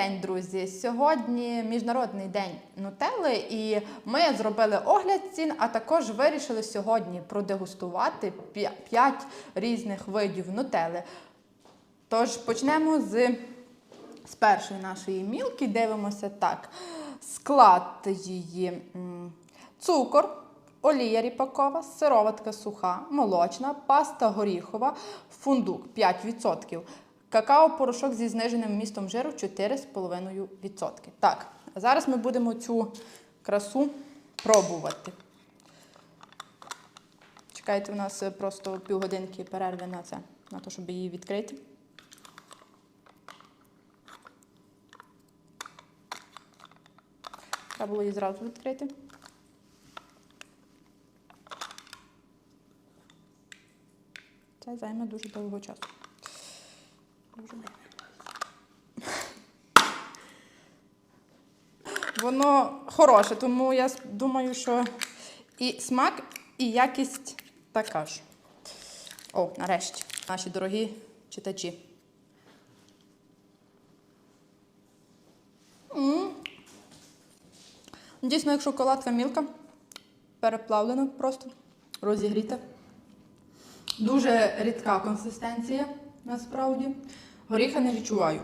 день, друзі! Сьогодні міжнародний день нутелли, і ми зробили огляд цін, а також вирішили сьогодні продегустувати 5 різних видів нутелли. Тож почнемо з, з першої нашої мілки. Дивимося так. Склад її цукор, олія ріпакова, сироватка суха, молочна, паста горіхова, фундук 5%. Какао-порошок зі зниженим вмістом жиру 4,5%. Так, а зараз ми будемо цю красу пробувати. Чекайте, у нас е, просто півгодинки перерви на це, на те, щоб її відкрити. Треба було її зразу відкрити. Це займе дуже довго часу. Дуже довго. Воно хороше, тому я думаю, що і смак, і якість така ж. О, нарешті, наші дорогі читачі. Дійсно, як шоколадка мілка, переплавлена просто, розігріта. Дуже рідка консистенція, насправді. Горіха не відчуваю.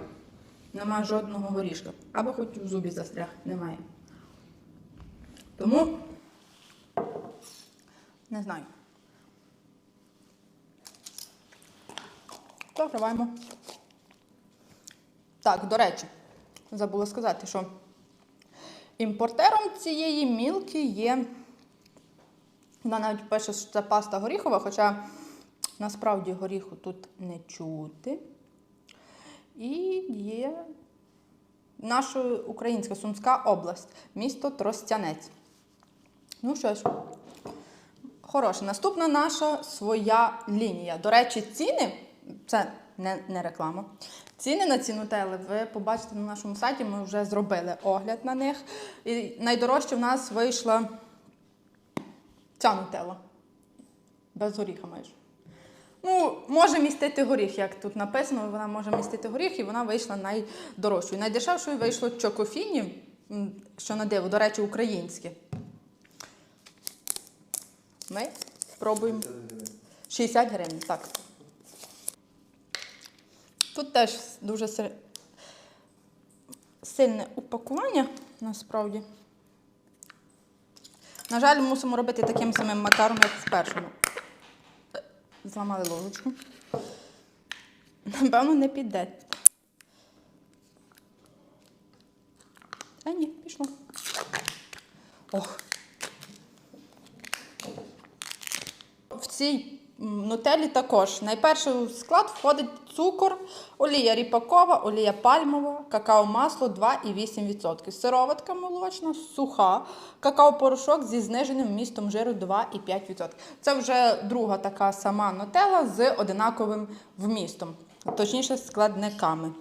Нема жодного горішка. Або хоч в зубі застряг, немає. Тому не знаю. Закриваємо. Так, до речі, забула сказати, що імпортером цієї мілки є. Вона навіть пише, що це паста горіхова, хоча насправді горіху тут не чути. І є наша українська Сумська область, місто Тростянець. Ну що ж, хороше. Наступна наша своя лінія. До речі, ціни це не, не реклама. Ціни на ці нутели ви побачите на нашому сайті. Ми вже зробили огляд на них. І найдорожче в нас вийшла ця нутела. Без горіха майже. Ну, може містити горіх, як тут написано, вона може містити горіх, і вона вийшла найдорожчою. Найдешевшою вийшло чокофіні, що на диво, до речі, українське. Ми спробуємо 60 гривень, так. Тут теж дуже сильне упакування, насправді. На жаль, мусимо робити таким самим макаром, як в першому. Зламали ложечку. Напевно, не піде. А ні, пішло. Ох. В цій нутелі також найперше у склад входить цукор, олія ріпакова, олія пальмова, какао-масло 2,8%, сироватка молочна, суха, какао-порошок зі зниженим вмістом жиру 2,5%. Це вже друга така сама нутела з одинаковим вмістом, точніше складниками.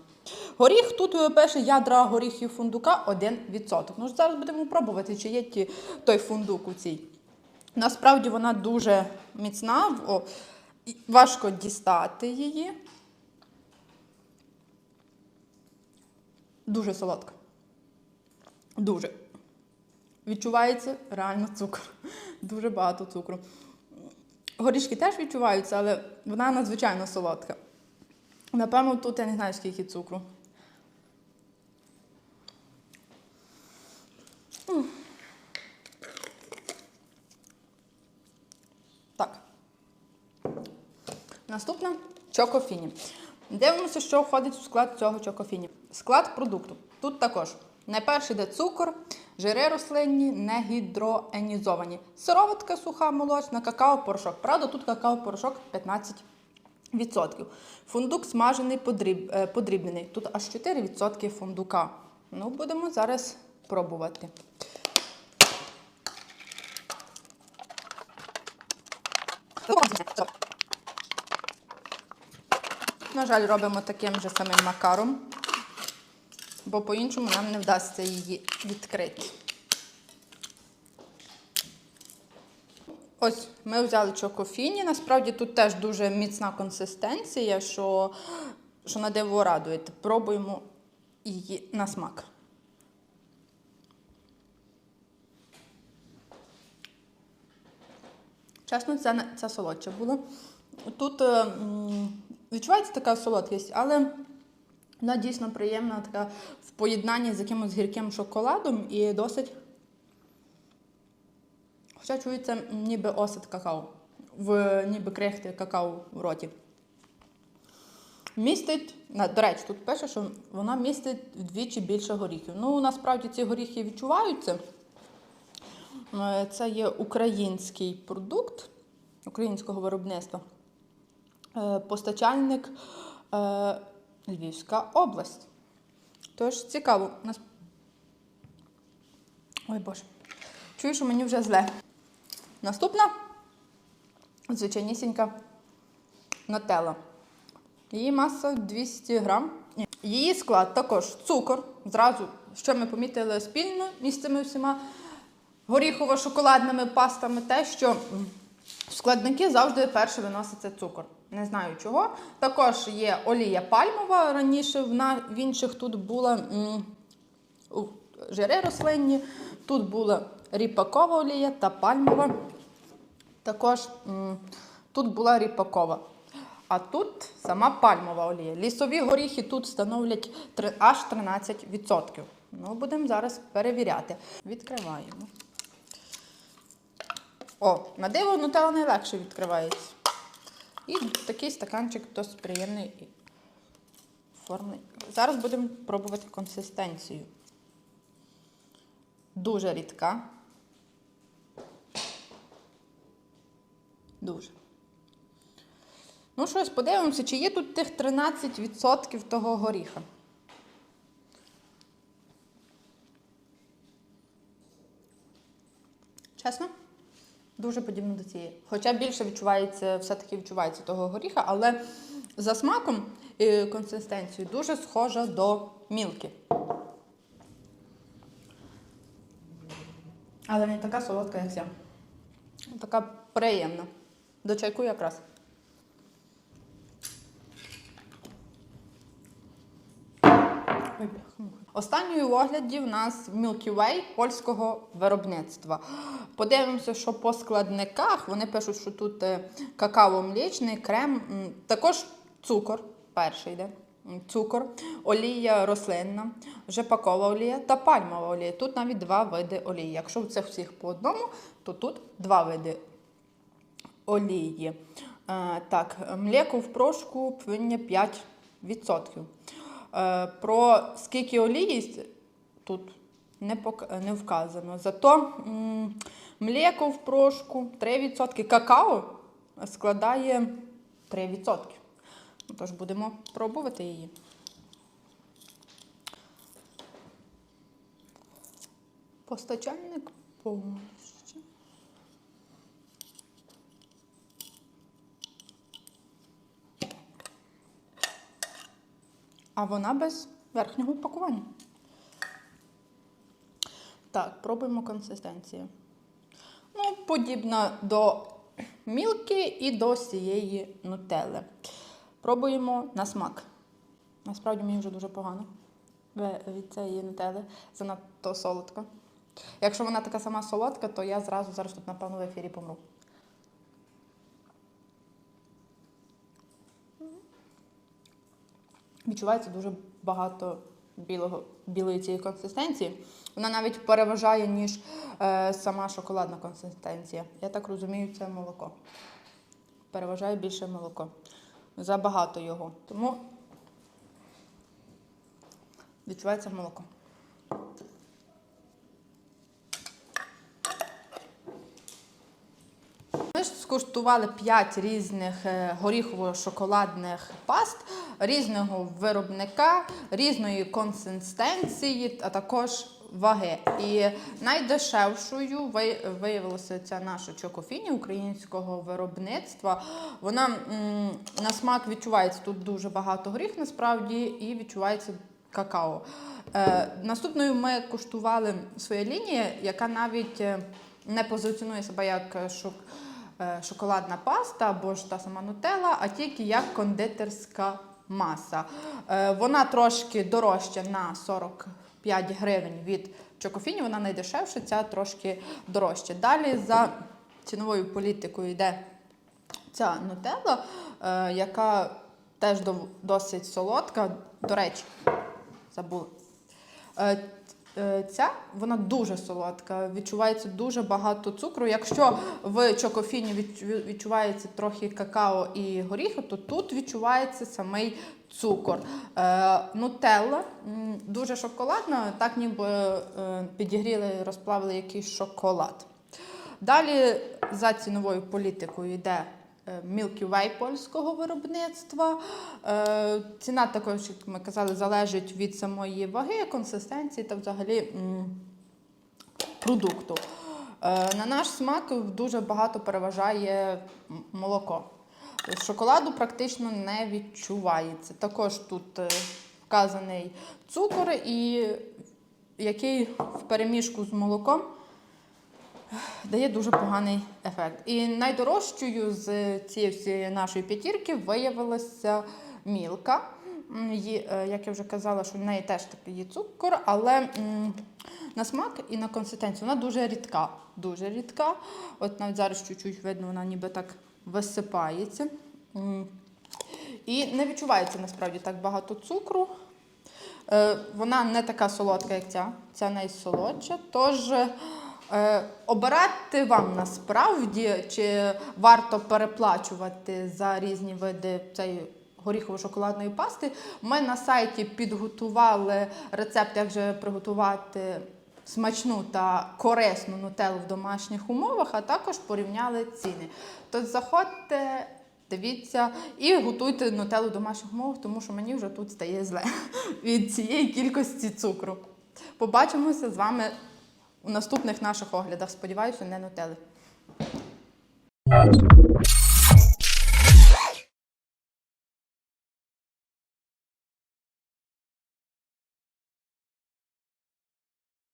Горіх тут е, пише ядра горіхів фундука 1%. Ну, зараз будемо пробувати, чи є ті, той фундук у цій. Насправді вона дуже міцна, важко дістати її. Дуже солодка. Дуже. Відчувається реально цукор. Дуже багато цукру. Горішки теж відчуваються, але вона надзвичайно солодка. Напевно, тут я не знаю, скільки цукру. Так. Наступна чокофіні. Дивимося, що входить у склад цього чокофіні. Склад продукту. Тут також найперше йде цукор, жири рослинні, негідроенізовані, сироватка суха, молочна, какао-порошок. Правда, тут какао-порошок 15%. Фундук смажений, подріб, е, подрібнений. Тут аж 4% фундука. Ну, будемо зараз пробувати. На жаль, робимо таким же самим макаром, бо по-іншому нам не вдасться її відкрити. Ось ми взяли чокофіні. Насправді тут теж дуже міцна консистенція, що, що на диво радує. Пробуємо її на смак. Чесно, це, це солодше було. Тут е, відчувається така солодкість, але вона дійсно приємна така в поєднанні з якимось гірким шоколадом і досить. Хоча чується ніби осад какао, в ніби крихти какао в роті. Містить, до речі, тут пише, що вона містить вдвічі більше горіхів. Ну, насправді ці горіхи відчуваються. Е, Це є український продукт українського виробництва. Е, Постачальник е, Львівська область. Тож цікаво. Нас... Ой Боже. Чую, що мені вже зле. Наступна звичайнісінька нателла. Її маса 200 грам. Її склад також цукор. Зразу, що ми помітили спільно між цими всіма горіхово-шоколадними пастами, те, що складники завжди перше виноситься цукор. Не знаю чого. Також є олія пальмова. Раніше в, інших тут була жири рослинні, тут була ріпакова олія та пальмова. Також тут була ріпакова. А тут сама пальмова олія. Лісові горіхи тут становлять аж 13%. Ну, будемо зараз перевіряти. Відкриваємо. О, на диво нутелла найлегше відкривається. І такий стаканчик досить приємний форми. Зараз будемо пробувати консистенцію. Дуже рідка. Дуже. Ну, щось подивимося, чи є тут тих 13% того горіха. Чесно? Дуже подібно до цієї. Хоча більше відчувається, все-таки відчувається того горіха, але за смаком і консистенцією дуже схожа до мілки. Але не така солодка, як ця. Така приємна. До чайку якраз. Ой, Останньою в огляді в нас Milky Way польського виробництва. Подивимося, що по складниках вони пишуть, що тут е, какао млічний, крем, також цукор, перший йде. Цукор, олія рослинна, жепакова олія та пальмова олія. Тут навіть два види олії. Якщо в цих всіх по одному, то тут два види олії. Е, так, млеко в прошку повинні 5%. Е, про скільки олії тут не, пок... не вказано. Зато м, млеко в прошку 3%, какао складає 3%. Ну, Тож будемо пробувати її. Постачальник повністю. А вона без верхнього упакування. Так, пробуємо консистенцію. Ну, подібна до мілки і до цієї нутели. Пробуємо на смак. Насправді мені вже дуже погано від цієї нутели. Занадто солодко. Якщо вона така сама солодка, то я зразу зараз тут, напевно, в ефірі помру. Відчувається дуже багато білого, білої цієї консистенції. Вона навіть переважає, ніж е, сама шоколадна консистенція. Я так розумію, це молоко. Переважає більше молоко. Забагато його. Тому відчувається молоко. Ми ж скуштували 5 різних е, горіхово-шоколадних паст різного виробника, різної консистенції, а також ваги. І найдешевшою ви- виявилася ця наша чокофіні українського виробництва. Вона м, на смак відчувається тут дуже багато горіх насправді і відчувається какао. Е, наступною ми куштували своя лінія, яка навіть е, не позиціонує себе як е, шок, е, шоколадна паста або ж та сама нутелла, а тільки як кондитерська маса. Е, Вона трошки дорожча на 45 гривень від Чокофіні, вона найдешевша, ця трошки дорожча. Далі за ціновою політикою йде ця нутелла, е, яка теж досить солодка. До речі, забула. Е, Ця вона дуже солодка, відчувається дуже багато цукру. Якщо в чокофіні відчувається трохи какао і горіхи, то тут відчувається самий цукор. Е, Нутелла дуже шоколадна, так ніби е, підігріли, розплавили якийсь шоколад. Далі за ціновою політикою йде Milky Way польського виробництва. Е, Ціна також, як ми казали, залежить від самої ваги, консистенції та взагалі продукту. Е, На наш смак дуже багато переважає молоко. Шоколаду практично не відчувається. Також тут е, вказаний цукор, і який в переміжку з молоком дає дуже поганий ефект. І найдорожчою з цієї нашої п'ятірки виявилася мілка. Її, е, як я вже казала, що в неї теж такий цукор, але на смак і на консистенцію вона дуже рідка. Дуже рідка. От навіть зараз чуть-чуть видно, вона ніби так висипається. І не відчувається насправді так багато цукру. Е, Вона не така солодка, як ця, ця найсолодша. Тож обирати вам насправді, чи варто переплачувати за різні види цієї горіхово-шоколадної пасти. Ми на сайті підготували рецепт, як же приготувати смачну та корисну нутеллу в домашніх умовах, а також порівняли ціни. Тож заходьте. Дивіться і готуйте нутеллу в домашніх умовах, тому що мені вже тут стає зле від цієї кількості цукру. Побачимося з вами у наступних наших оглядах. Сподіваюся, не нутели.